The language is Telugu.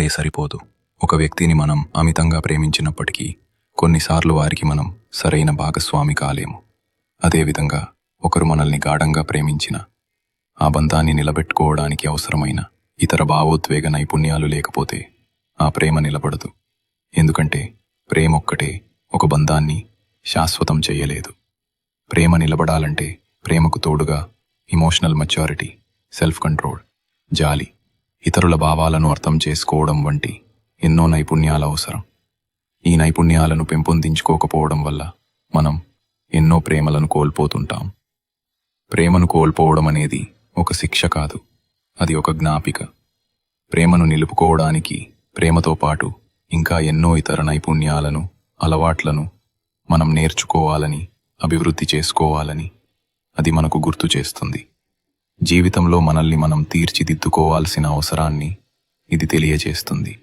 ఒక్కటే సరిపోదు. ఒక వ్యక్తిని మనం అమితంగా ప్రేమించినప్పటికీ కొన్నిసార్లు వారికి మనం సరైన భాగస్వామి కాలేము. అదేవిధంగా ఒకరు మనల్ని గాఢంగా ప్రేమించిన ఆ బంధాన్ని నిలబెట్టుకోవడానికి అవసరమైన ఇతర భావోద్వేగ నైపుణ్యాలు లేకపోతే ఆ ప్రేమ నిలబడదు. ఎందుకంటే ప్రేమ ఒక్కటే ఒక బంధాన్ని శాశ్వతం చేయలేదు. ప్రేమ నిలబడాలంటే ప్రేమకు తోడుగా ఇమోషనల్ మెచ్యూరిటీ సెల్ఫ్ కంట్రోల్ జాలి ఇతరుల భావాలను అర్థం చేసుకోవడం వంటి ఎన్నో నైపుణ్యాలు అవసరం. ఈ నైపుణ్యాలను పెంపొందించుకోకపోవడం వల్ల మనం ఎన్నో ప్రేమలను కోల్పోతుంటాం. ప్రేమను కోల్పోవడం అనేది ఒక శిక్ష కాదు అది ఒక జ్ఞాపిక. ప్రేమను నిలుపుకోవడానికి ప్రేమతో పాటు ఇంకా ఎన్నో ఇతర నైపుణ్యాలను అలవాట్లను మనం నేర్చుకోవాలని అభివృద్ధి చేసుకోవాలని అది మనకు గుర్తు చేస్తుంది. జీవితంలో మనల్ని మనం తీర్చిదిద్దుకోవాల్సిన అవసరాన్ని ఇది తెలియజేస్తుంది.